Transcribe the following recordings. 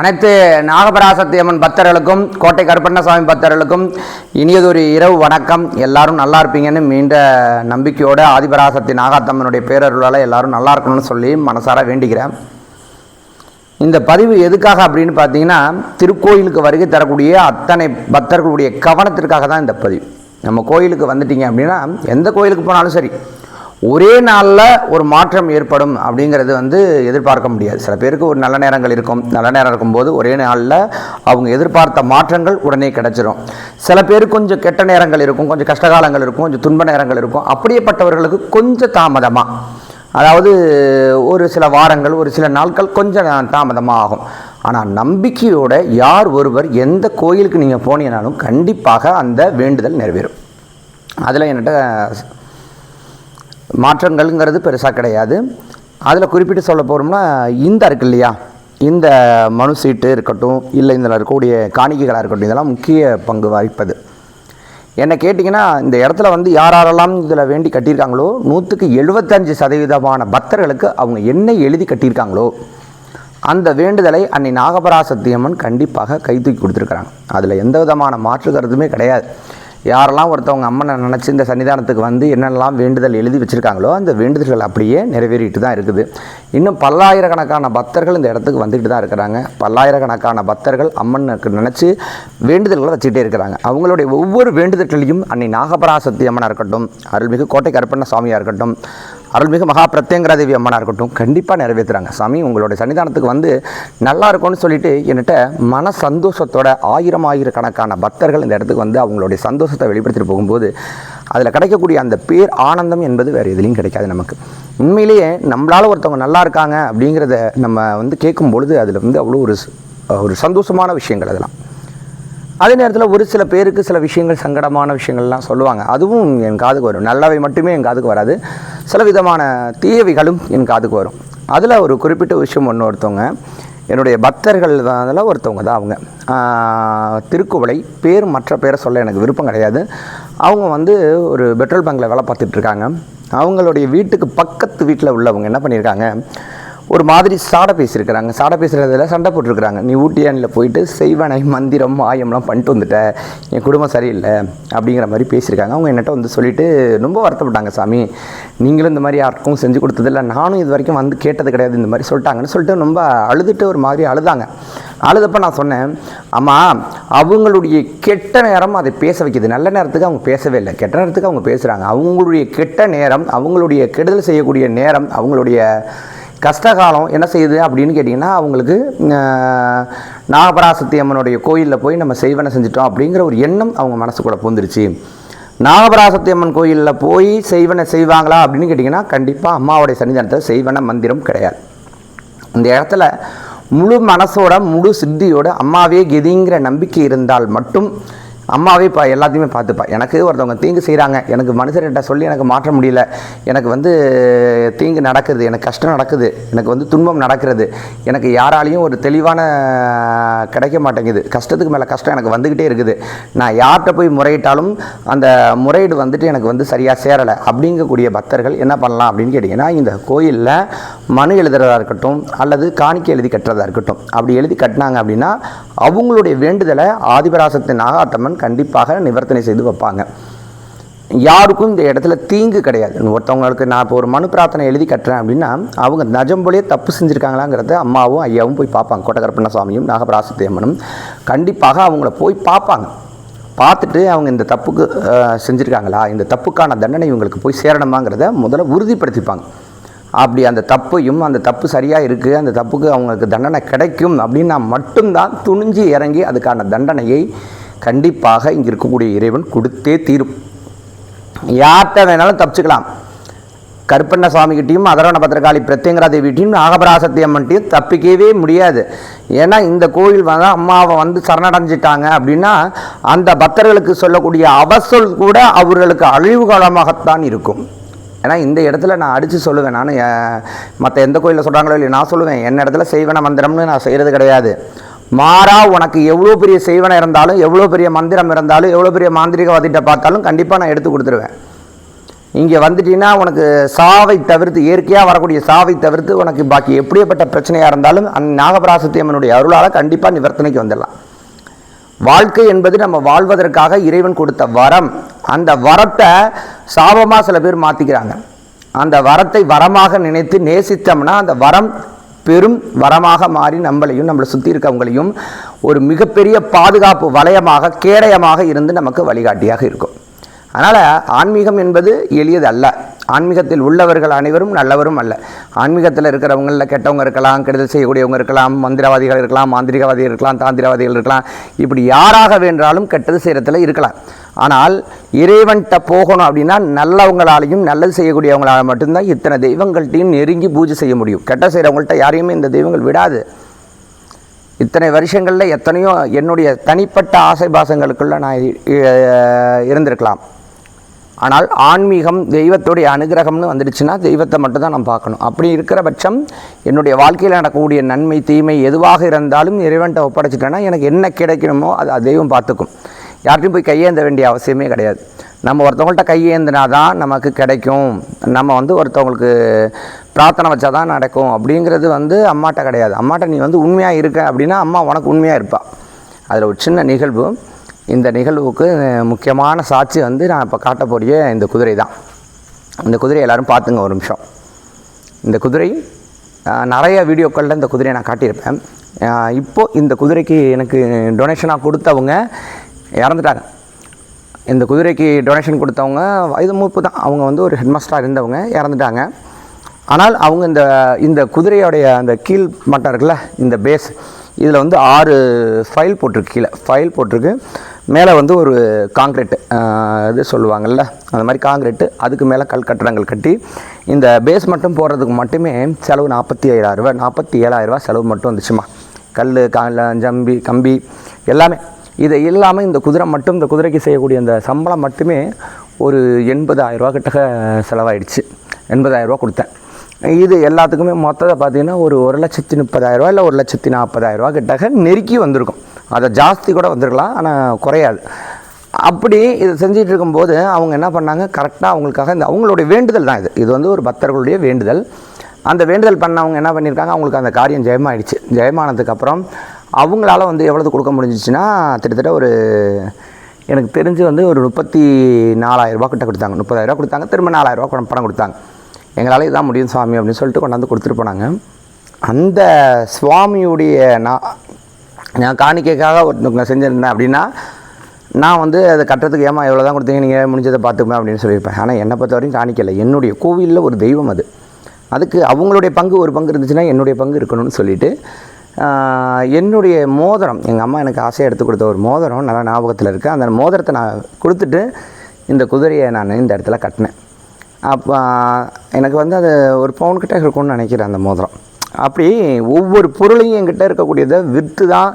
அனைத்து நாகபராசக்தி அம்மன் பக்தர்களுக்கும் கோட்டை கருப்பண்ணசாமி பக்தர்களுக்கும் இனியதொரு இரவு வணக்கம். எல்லாரும் நல்லா இருப்பீங்கன்னு மீண்ட நம்பிக்கையோடு ஆதிபராசக்தி நாகாத்தம்மனுடைய பேரருளால் எல்லாரும் நல்லா இருக்கணும்னு சொல்லி மனசார வேண்டிக்கிறேன். இந்த பதிவு எதுக்காக அப்படின்னு பார்த்தீங்கன்னா திருக்கோயிலுக்கு வருகை தரக்கூடிய அத்தனை பக்தர்களுடைய கவனத்திற்காக தான் இந்த பதிவு. நம்ம கோயிலுக்கு வந்துட்டீங்க அப்படின்னா எந்த கோயிலுக்கு போனாலும் சரி ஒரே நாளில் ஒரு மாற்றம் ஏற்படும் அப்படிங்கிறது வந்து எதிர்பார்க்க முடியாது. சில பேருக்கு ஒரு நல்ல நேரங்கள் இருக்கும். நல்ல நேரம் இருக்கும்போது ஒரே நாளில் அவங்க எதிர்பார்த்த மாற்றங்கள் உடனே கிடச்சிரும். சில பேருக்கு கொஞ்சம் கெட்ட நேரங்கள் இருக்கும். கொஞ்சம் கஷ்டகாலங்கள் இருக்கும். கொஞ்சம் துன்ப நேரங்கள் இருக்கும். அப்படியேப்பட்டவர்களுக்கு கொஞ்சம் தாமதமாக அதாவது ஒரு சில வாரங்கள் ஒரு சில நாட்கள் கொஞ்சம் தாமதமாக ஆகும். ஆனால் நம்பிக்கையோட யார் ஒருவர் எந்த கோயிலுக்கு நீங்கள் போனீங்கனாலும் கண்டிப்பாக அந்த வேண்டுதல் நிறைவேறும். அதில் என்கிட்ட மாற்றங்கள்ங்கிறது பெருசாக கிடையாது. அதில் குறிப்பிட்டு சொல்ல போகிறோம்னா இந்த இருக்கு இல்லையா? இந்த மனு சீட்டு இருக்கட்டும் இல்லை இதில் இருக்கக்கூடிய காணிக்கைகளாக இருக்கட்டும் இதெல்லாம் முக்கிய பங்கு வகிப்பது. என்னை கேட்டிங்கன்னா இந்த இடத்துல வந்து யார் யாரெல்லாம் இதில் வேண்டி கட்டியிருக்காங்களோ நூற்றுக்கு எழுபத்தஞ்சு சதவீதமான பக்தர்களுக்கு அவங்க என்ன எழுதி கட்டியிருக்காங்களோ அந்த வேண்டுதலை அன்னை நாகபராசத்தியம்மன் கண்டிப்பாக கைத்தூக்கி கொடுத்துருக்குறாங்க. அதில் எந்த விதமான மாற்று கருத்துமே கிடையாது. யாரெல்லாம் ஒருத்தவங்க அம்மனை நினச்சி இந்த சன்னிதானத்துக்கு வந்து என்னெல்லாம் வேண்டுதல் எழுதி வச்சுருக்காங்களோ அந்த வேண்டுதல்கள் அப்படியே நிறைவேறிட்டு தான் இருக்குது. இன்னும் பல்லாயிரக்கணக்கான பக்தர்கள் இந்த இடத்துக்கு வந்துட்டு தான் இருக்கிறாங்க. பல்லாயிரக்கணக்கான பக்தர்கள் அம்மனுக்கு நினச்சி வேண்டுதல்களை வச்சுக்கிட்டே இருக்கிறாங்க. அவங்களுடைய ஒவ்வொரு வேண்டுதல்களையும் அன்னை நாகபராசக்தி அம்மனாக இருக்கட்டும் அருள்மிகு கோட்டை கருப்பண்ண சுவாமியாக இருக்கட்டும் அருள்மிகு மகா பிரத்யங்கரா தேவி அம்மனாக இருக்கட்டும் கண்டிப்பாக நிறைவேற்றுறாங்க சாமி உங்களுடைய சன்னிதானத்துக்கு வந்து நல்லா இருக்கும்னு சொல்லிட்டு என்கிட்ட மன சந்தோஷத்தோட ஆயிரம் ஆயிரக்கணக்கான பக்தர்கள் இந்த இடத்துக்கு வந்து அவங்களுடைய சந்தோஷத்தை வெளிப்படுத்திட்டு போகும்போது அதில் கிடைக்கக்கூடிய அந்த பேர் ஆனந்தம் என்பது வேறு எதுலேயும் கிடைக்காது நமக்கு. உண்மையிலேயே நம்மளால் ஒருத்தவங்க நல்லா இருக்காங்க அப்படிங்கிறத நம்ம வந்து கேட்கும் பொழுது அதில் வந்து அவ்வளோ ஒரு ஒரு சந்தோஷமான விஷயங்கள் அதெல்லாம். அதே நேரத்தில் ஒரு சில பேருக்கு சில விஷயங்கள் சங்கடமான விஷயங்கள்லாம் சொல்லுவாங்க. அதுவும் என் காதுக்கு வரும். நல்லவை மட்டுமே என் காதுக்கு வராது. சில விதமான தீயவைகளும் என் காதுக்கு வரும். அதில் ஒரு குறிப்பிட்ட விஷயம் ஒன்று ஒருத்தவங்க என்னுடைய பக்தர்கள் அதில் ஒருத்தவங்க தான் அவங்க. திருக்குவளை பேர் மற்ற பேரை சொல்ல எனக்கு விருப்பம் கிடையாது. அவங்க வந்து ஒரு பெட்ரோல் பங்கில் வேலை பார்த்துட்ருக்காங்க அவங்களுடைய வீட்டுக்கு பக்கத்து வீட்டில் உள்ளவங்க என்ன பண்ணியிருக்காங்க? ஒரு மாதிரி சாடை பேசியிருக்கிறாங்க. சாடை பேசுகிறதுல சண்டை போட்டிருக்கிறாங்க. நீ ஊட்டியானில் போயிட்டு செய்வனை மந்திரம் மாயம்லாம் பண்ணிட்டு வந்துட்ட. என் குடும்பம் சரியில்லை அப்படிங்கிற மாதிரி பேசியிருக்காங்க. அவங்க என்னட்ட வந்து சொல்லிட்டு ரொம்ப வருத்தப்பட்டாங்க சாமி நீங்களும் இந்த மாதிரி யாருக்கும் செஞ்சு கொடுத்ததில்ல. நானும் இது வரைக்கும் வந்து கேட்டது கிடையாது. இந்த மாதிரி சொல்லிட்டாங்கன்னு சொல்லிட்டு ரொம்ப அழுதுட்டு ஒரு மாதிரி அழுதாங்க. அழுதப்ப நான் சொன்னேன் ஆமாம் அவங்களுடைய கெட்ட நேரம் அதை பேச வைக்கிது. நல்ல நேரத்துக்கு அவங்க பேசவே இல்லை. கெட்ட நேரத்துக்கு அவங்க பேசுகிறாங்க அவங்களுடைய கெட்ட நேரம் அவங்களுடைய கெடுதல் செய்யக்கூடிய நேரம் அவங்களுடைய கஷ்டகாலம் என்ன செய்யுது அப்படின்னு கேட்டிங்கன்னா அவங்களுக்கு நாகபராசக்தி அம்மனுடைய கோயிலில் போய் நம்ம செய்வனை செஞ்சிட்டோம் அப்படிங்கிற ஒரு எண்ணம் அவங்க மனசுக்குள்ளே பூந்துருச்சு. நாகபராசக்தி அம்மன் கோயிலில் போய் செய்வனை செய்வாங்களா அப்படின்னு கேட்டிங்கன்னா கண்டிப்பாக அம்மாவுடைய சன்னிதானத்தில் செய்வன மந்திரம் கிடையாது. இந்த இடத்துல முழு மனசோட முழு சித்தியோட அம்மாவே கெதிங்கிற நம்பிக்கை இருந்தால் மட்டும் அம்மாவே இப்போ எல்லாத்தையுமே பார்த்துப்பா. எனக்கு ஒருத்தவங்க தீங்கு செய்கிறாங்க எனக்கு மனுஷர்கிட்ட சொல்லி எனக்கு மாற்ற முடியல. எனக்கு வந்து தீங்கு நடக்குது. எனக்கு கஷ்டம் நடக்குது. எனக்கு வந்து துன்பம் நடக்கிறது. எனக்கு யாராலையும் ஒரு தெளிவான கிடைக்க மாட்டேங்குது. கஷ்டத்துக்கு மேலே கஷ்டம் எனக்கு வந்துக்கிட்டே இருக்குது. நான் யார்கிட்ட போய் முறையிட்டாலும் அந்த முறையீடு வந்துட்டு எனக்கு வந்து சரியாக சேரலை. அப்படிங்கக்கூடிய பக்தர்கள் என்ன பண்ணலாம் அப்படின்னு கேட்டிங்கன்னா இந்த கோயிலில் மனு எழுதுறதா இருக்கட்டும் அல்லது காணிக்கை எழுதி கட்டுறதா இருக்கட்டும். அப்படி எழுதி கட்டினாங்க அப்படின்னா அவங்களுடைய வேண்டுதலை ஆதிபராசத்தின் நாகாத்தம்மன் கண்டிப்பாக நிவர்த்தனை செய்து வைப்பாங்க. யாருக்கும் இந்த இடத்துல தீங்கு கிடையாது. ஒருத்தவங்களுக்கு நான் இப்போ ஒரு மனு பிரார்த்தனை எழுதி கட்டுறேன் அப்படின்னா அவங்க நஜம்போலே தப்பு செஞ்சுருக்காங்களாங்கிறத அம்மாவும் ஐயாவும் போய் பார்ப்பாங்க. கோட்டகரப்பண்ண சுவாமியும் நாகபராசக்தி அம்மனும் கண்டிப்பாக அவங்கள போய் பார்ப்பாங்க. பார்த்துட்டு அவங்க இந்த தப்புக்கு செஞ்சுருக்காங்களா? இந்த தப்புக்கான தண்டனை இவங்களுக்கு போய் சேரணுமாங்கிறத முதல்ல உறுதிப்படுத்திப்பாங்க. அப்படி அந்த தப்பையும் அந்த தப்பு சரியாக இருக்குது அந்த தப்புக்கு அவங்களுக்கு தண்டனை கிடைக்கும் அப்படின்னா மட்டும்தான் துணிஞ்சு இறங்கி அதுக்கான தண்டனையை கண்டிப்பாக இங்கே இருக்கக்கூடிய இறைவன் கொடுத்தே தீரும். யார்கிட்ட வேணாலும் தப்பிச்சுக்கலாம். கருப்பண்ண சுவாமிகிட்டையும் அதரவண பத்திரகாளி பிரத்யங்கரா தேவிகிட்டையும் நாகபராசக்தி அம்மன்ட்டையும் தப்பிக்கவே முடியாது. ஏன்னா இந்த கோயில் வந்து அம்மாவை வந்து சரணடைஞ்சிட்டாங்க அப்படின்னா அந்த பக்தர்களுக்கு சொல்லக்கூடிய அவசொல் கூட அவர்களுக்கு அழிவு காலமாகத்தான் இருக்கும். ஏன்னா இந்த இடத்துல நான் அடித்து சொல்லுவேன். நான் மற்ற எந்த கோயிலில் சொல்கிறாங்களோ இல்லை நான் சொல்லுவேன். என்ன இடத்துல செய்வன மந்திரம்னு நான் செய்கிறது கிடையாது. மாறா உனக்கு எவ்வளோ பெரிய செய்வனை இருந்தாலும் எவ்வளோ பெரிய மந்திரம் இருந்தாலும் எவ்வளோ பெரிய மாந்திரிகவாதிகிட்ட பார்த்தாலும் கண்டிப்பாக நான் எடுத்து கொடுத்துருவேன். இங்கே வந்துட்டீங்கன்னா உனக்கு சாவை தவிர்த்து இயற்கையாக வரக்கூடிய சாவை தவிர்த்து உனக்கு பாக்கி எப்படியப்பட்ட பிரச்சனையாக இருந்தாலும் அந்த நாகபராசத்தியம்மனுடைய அருளால் கண்டிப்பாக நிவர்த்தனைக்கு வந்துடலாம். வாழ்க்கை என்பது நம்ம வாழ்வதற்காக இறைவன் கொடுத்த வரம். அந்த வரத்தை சாபமாக சில பேர் மாற்றிக்கிறாங்க அந்த வரத்தை வரமாக நினைத்து நேசித்தோம்னா அந்த வரம் பெரும் வரமாக மாறி நம்மளையும் நம்மளை சுற்றி இருக்கவங்களையும் ஒரு மிகப்பெரிய பாதுகாப்பு வளையமாக கேடயமாக இருந்து நமக்கு வழிகாட்டியாக இருக்கும். அதனால் ஆன்மீகம் என்பது எளியது அல்ல ஆன்மீகத்தில் உள்ளவர்கள் அனைவரும் நல்லவரும் அல்ல. ஆன்மீகத்தில் இருக்கிறவங்களில் கெட்டவங்க இருக்கலாம் கெடுதல் செய்யக்கூடியவங்க இருக்கலாம் மந்திரவாதிகள் இருக்கலாம் மாந்திரிகவாதிகள் இருக்கலாம் தாந்திரவாதிகள் இருக்கலாம். இப்படி யாராக வேண்டாலும் கெட்டது செய்கிறதுல இருக்கலாம். ஆனால் இறைவன்கிட்ட போகணும் அப்படின்னா நல்லவங்களாலையும் நல்லது செய்யக்கூடியவங்களால் மட்டும்தான் இத்தனை தெய்வங்கள்ட்டையும் நெருங்கி பூஜை செய்ய முடியும். கெட்ட செய்கிறவங்கள்ட்ட யாரையுமே இந்த தெய்வங்கள் விடாது. இத்தனை வருஷங்களில் எத்தனையோ என்னுடைய தனிப்பட்ட ஆசை பாசங்களுக்குள்ளே நான் இருந்திருக்கலாம். ஆனால் ஆன்மீகம் தெய்வத்துடைய அனுகிரகம்னு வந்துடுச்சுன்னா தெய்வத்தை மட்டும்தான் நம்ம பார்க்கணும். அப்படி இருக்கிற பட்சம் என்னுடைய வாழ்க்கையில் நடக்கக்கூடிய நன்மை தீமை எதுவாக இருந்தாலும் இறைவன்ட்ட ஒப்படைச்சிட்டேன்னா எனக்கு என்ன கிடைக்கணுமோ அது தெய்வம் பார்த்துக்கும். யார்கிட்டையும் போய் கையேந்த வேண்டிய அவசியமே கிடையாது. நம்ம ஒருத்தவங்கள்ட்ட கையேந்தினா தான் நமக்கு கிடைக்கும். நம்ம வந்து ஒருத்தவங்களுக்கு பிரார்த்தனை வச்சா தான் நடக்கும். அப்படிங்கிறது வந்து அம்மாட்ட கிடையாது. அம்மாட்ட நீ வந்து உண்மையாக இருக்க அப்படின்னா அம்மா உனக்கு உண்மையாக இருப்பாள் அதில் ஒரு சின்ன நிகழ்வு. இந்த நிகழ்வுக்கு முக்கியமான சாட்சி வந்து நான் இப்போ காட்டக்கூடிய இந்த குதிரை தான். இந்த குதிரை எல்லோரும் பார்த்துங்க ஒரு நிமிஷம். இந்த குதிரை நிறைய வீடியோக்களில் இந்த குதிரையை நான் காட்டியிருப்பேன். இப்போது இந்த குதிரைக்கு எனக்கு டொனேஷனாக கொடுத்தவங்க இறந்துட்டாங்க. இந்த குதிரைக்கு டொனேஷன் கொடுத்தவங்க வயது மூப்பு தான். அவங்க வந்து ஒரு ஹெட்மாஸ்டராக இருந்தவங்க இறந்துட்டாங்க. ஆனால் அவங்க இந்த இந்த குதிரையோடைய அந்த கீழ் மட்டம் இருக்குல்ல இந்த பேஸ் இதில் வந்து ஆறு ஃபைல் போட்டிருக்கு கீழே ஃபைல் போட்டிருக்கு. மேலே வந்து ஒரு காங்கிரீட் இது சொல்லுவாங்கள்ல அந்த மாதிரி காங்கிரீட்டு அதுக்கு மேலே கல் கட்டடங்கள் கட்டி இந்த பேஸ் மட்டும் போடுறதுக்கு மட்டுமே செலவு நாற்பத்தி ஏழாயிரரூபா நாற்பத்தி ஏழாயிரரூபா செலவு மட்டும் வந்துச்சுமா. கல் கால ஜம்பி கம்பி எல்லாமே. இது இல்லாமல் இந்த குதிரை மட்டும் இந்த குதிரைக்கு செய்யக்கூடிய அந்த சம்பளம் மட்டுமே ஒரு எண்பதாயிரரூபா கிட்ட செலவாயிடுச்சு. எண்பதாயிரரூபா கொடுத்தேன். இது எல்லாத்துக்குமே மொத்தத்தை பார்த்தீங்கன்னா ஒரு ஒரு லட்சத்தி முப்பதாயிரரூவா இல்லை ஒரு லட்சத்தி நாற்பதாயிரரூவா கிட்டக்க நெருக்கி வந்திருக்கும். அதை ஜாஸ்தி கூட வந்திருக்கலாம் ஆனால் குறையாது. அப்படி இதை செஞ்சிட்டு இருக்கும்போது அவங்க என்ன பண்ணாங்க? கரெக்டாக அவங்களுக்காக இந்த அவங்களுடைய வேண்டுதல் தான் இது. இது வந்து ஒரு பக்தர்களுடைய வேண்டுதல். அந்த வேண்டுதல் பண்ணவங்க என்ன பண்ணியிருக்காங்க? அவங்களுக்கு அந்த காரியம் ஜெயமாயிடுச்சு. ஜெயமானதுக்கப்புறம் அவங்களால வந்து எவ்வளவு கொடுக்க முடிஞ்சிச்சுன்னா கிட்டத்தட்ட ஒரு எனக்கு தெரிஞ்சு வந்து ஒரு முப்பத்தி நாலாயிரரூபா கிட்ட கொடுத்தாங்க. முப்பதாயிரரூபா கொடுத்தாங்க. திரும்ப நாலாயிரரூபா பணம் கொடுத்தாங்க. எங்களால் இதான் முடியும் சுவாமி அப்படின்னு சொல்லிட்டு கொண்டாந்து கொடுத்துட்டு போனாங்க. அந்த சுவாமியுடைய நான் நான் காணிக்கைக்காக ஒருத்தவங்க செஞ்சுருந்தேன் அப்படின்னா நான் வந்து அதை கட்டுறதுக்கு ஏமா எவ்வளோ தான் கொடுத்தீங்க நீங்கள் முடிஞ்சதை பார்த்துக்குமே அப்படின்னு சொல்லியிருப்பேன். ஆனால் என்னை பொறுத்த வரைக்கும் காணிக்கலை என்னுடைய கோவிலில் ஒரு தெய்வம் அது. அதுக்கு அவங்களுடைய பங்கு ஒரு பங்கு இருந்துச்சுன்னா என்னுடைய பங்கு இருக்கணும்னு சொல்லிட்டு என்னுடைய மோதிரம் எங்கள் அம்மா எனக்கு ஆசையாக எடுத்து கொடுத்த ஒரு மோதிரம் நல்லா ஞாபகத்தில் இருக்குது அந்த மோதிரத்தை நான் கொடுத்துட்டு இந்த குதிரையை நான் இந்த இடத்துல கட்டினேன். அப்போ எனக்கு வந்து அது ஒரு பவுன் கிட்டே இருக்கும்னு நினைக்கிறேன் அந்த மோதிரம். அப்படி ஒவ்வொரு பொருளையும் என்கிட்ட இருக்கக்கூடியதை விற்று தான்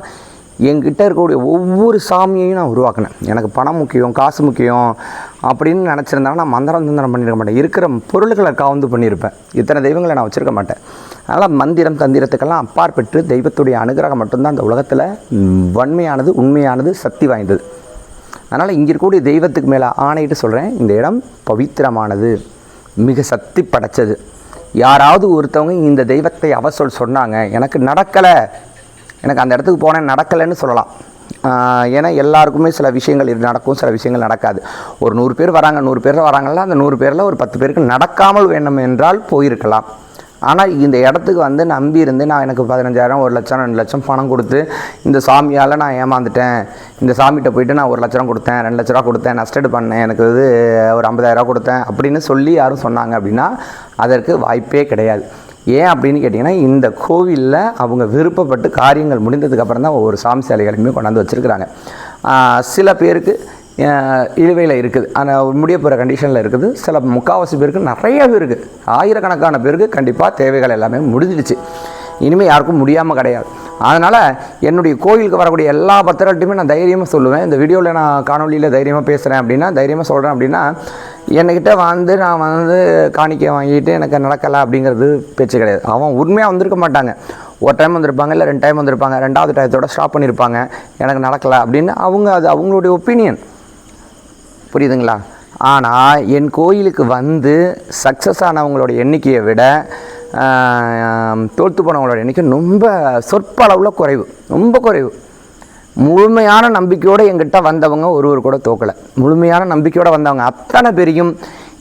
என்கிட்ட இருக்கக்கூடிய ஒவ்வொரு சாமியையும் நான் உருவாக்கினேன். எனக்கு பணம் முக்கியம் காசு முக்கியம் அப்படின்னு நினச்சிருந்தாலும் நான் மந்திரம் தந்திரம் பண்ணியிருக்க மாட்டேன். இருக்கிற பொருள்களை காவந்து பண்ணியிருப்பேன். இத்தனை தெய்வங்களை நான் வச்சுருக்க மாட்டேன். அதனால் மந்திரம் தந்திரத்துக்கெல்லாம் அப்பாற்பட்டு தெய்வத்துடைய அனுகிரகம் மட்டும்தான் அந்த உலகத்தில் வன்மையானது உண்மையானது சக்தி வாய்ந்தது. அதனால் இங்கே இருக்கக்கூடிய தெய்வத்துக்கு மேலே ஆணையிட்டு சொல்கிறேன் இந்த இடம் பவித்திரமானது. மிக சக்தி படைச்சது. யாராவது ஒருத்தவங்க இந்த தெய்வத்தை அவசொல் சொன்னாங்க எனக்கு நடக்கலை எனக்கு அந்த இடத்துக்கு போனேன் நடக்கலைன்னு சொல்லலாம். ஏன்னா எல்லாருக்குமே சில விஷயங்கள் இது நடக்கும் சில விஷயங்கள் நடக்காது. ஒரு நூறு பேர் வராங்க நூறு பேர் வராங்கல்ல அந்த நூறு பேரில் ஒரு பத்து பேருக்கு நடக்காமல் வேண்டும் என்றால் போயிருக்கலாம். ஆனால் இந்த இடத்துக்கு வந்து நம்பி இருந்து நான் எனக்கு பதினஞ்சாயிரம் ஒரு லட்சம் ரெண்டு லட்சம் பணம் கொடுத்து இந்த சாமியால் நான் ஏமாந்துட்டேன். இந்த சாமிகிட்ட போயிட்டு நான் ஒரு லட்சம் கொடுத்தேன் ரெண்டு லட்ச ரூபா கொடுத்தேன் நஷ்டடு பண்ணேன். எனக்கு இது ஒரு ஐம்பதாயிரரூவா கொடுத்தேன் அப்படின்னு சொல்லி யாரும் சொன்னாங்க அப்படின்னா அதற்கு வாய்ப்பே கிடையாது. ஏன் அப்படின்னு கேட்டிங்கன்னா இந்த கோவிலில் அவங்க விருப்பப்பட்டு காரியங்கள் முடிந்ததுக்கப்புறம் தான் ஒவ்வொரு சாமி சிலைகளையுமே கொண்டாந்து வச்சுருக்குறாங்க. சில பேருக்கு இழுவையில் இருக்குது. ஆனால் முடிய போகிற கண்டிஷனில் இருக்குது. சில முக்கால்வாசி பேருக்கு நிறைய பேருக்கு ஆயிரக்கணக்கான பேருக்கு கண்டிப்பாக தேவைகள் எல்லாமே முடிஞ்சிடுச்சு. இனிமேல் யாருக்கும் முடியாமல் கிடையாது. அதனால் என்னுடைய கோயிலுக்கு வரக்கூடிய எல்லா பக்தர்கள்ட்டையுமே நான் தைரியமாக சொல்லுவேன். இந்த வீடியோவில் நான் காணொலியில் தைரியமாக பேசுகிறேன் அப்படின்னா தைரியமாக சொல்கிறேன் அப்படின்னா என்கிட்ட வந்து நான் வந்து காணிக்கை வாங்கிட்டு எனக்கு நடக்கலை அப்படிங்கிறது பேச்சு கிடையாது. அவன் உண்மையாக வந்திருக்க மாட்டாங்க. ஒரு டைம் வந்திருப்பாங்க இல்லை ரெண்டு டைம் வந்திருப்பாங்க. ரெண்டாவது டயத்தோட ஸ்டாப் பண்ணியிருப்பாங்க எனக்கு நடக்கலை அப்படின்னு அவங்க அது அவங்களுடைய ஒப்பீனியன் புரியுதுங்களா? ஆனால் என் கோயிலுக்கு வந்து சக்ஸஸ் ஆனவங்களோட எண்ணிக்கையை விட தோல்த்து தோற்று போனவங்களோட எண்ணிக்கை ரொம்ப சொற்பளவில் குறைவு ரொம்ப குறைவு. முழுமையான நம்பிக்கையோடு எங்கிட்ட வந்தவங்க ஒருவர் கூட தோக்கலை. முழுமையான நம்பிக்கையோடு வந்தவங்க அத்தனை பேரையும்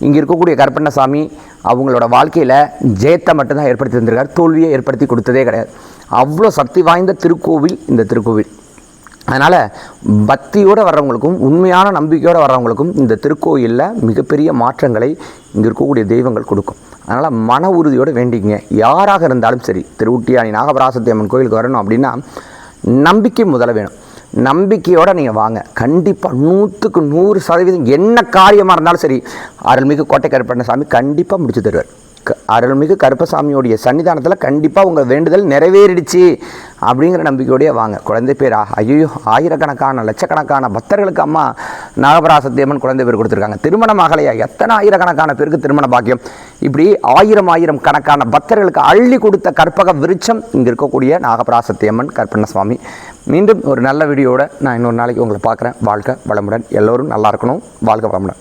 இங்கே இருக்கக்கூடிய கருப்பண்ணசாமி அவங்களோட வாழ்க்கையில் ஜெயத்தை மட்டும்தான் ஏற்படுத்தி தந்திருக்கார் தோல்வியை ஏற்படுத்தி கொடுத்ததே கிடையாது. அவ்வளோ சக்தி வாய்ந்த திருக்கோவில் இந்த திருக்கோவில். அதனால் பக்தியோடு வர்றவங்களுக்கும் உண்மையான நம்பிக்கையோடு வர்றவங்களுக்கும் இந்த திருக்கோயிலில் மிகப்பெரிய மாற்றங்களை இங்கே இருக்கக்கூடிய தெய்வங்கள் கொடுக்கும். அதனால் மன உறுதியோடு வேண்டிக்கங்க. யாராக இருந்தாலும் சரி திருவுட்டியாணி நாகபராசத்தி அம்மன் கோயிலுக்கு வரணும் அப்படின்னா நம்பிக்கை முதல்ல வேணும். நம்பிக்கையோடு நீங்கள் வாங்க. கண்டிப்பாக நூற்றுக்கு நூறு சதவீதம் என்ன காரியமாக இருந்தாலும் சரி அருள்மிகு கோட்டை கருப்பண்ணசாமி கண்டிப்பாக முடிச்சு தருவார். அருள்மிகு கருப்பசாமியோடைய சன்னிதானத்தில் கண்டிப்பாக உங்கள் வேண்டுதல் நிறைவேறிடுச்சு அப்படிங்கிற நம்பிக்கையோடய வாங்க. குழந்தை பேர் ஐயோ ஆயிரக்கணக்கான லட்சக்கணக்கான பக்தர்களுக்கு அம்மா நாகபராசத்தியம்மன் குழந்தை பேர் கொடுத்துருக்காங்க. திருமணம் ஆகலையா எத்தனை ஆயிரக்கணக்கான பேருக்கு திருமண பாக்கியம்? இப்படி ஆயிரம் ஆயிரம் கணக்கான பக்தர்களுக்கு அள்ளி கொடுத்த கற்பக விருட்சம் இங்கே இருக்கக்கூடிய நாகபராசத்தியம்மன் கற்பண்ண சுவாமி மீண்டும் ஒரு நல்ல வீடியோவோட நான் இன்னொரு நாளைக்கு உங்களை பார்க்குறேன். வாழ்க வளமுடன். எல்லோரும் நல்லா இருக்கணும். வாழ்க வளமுடன்.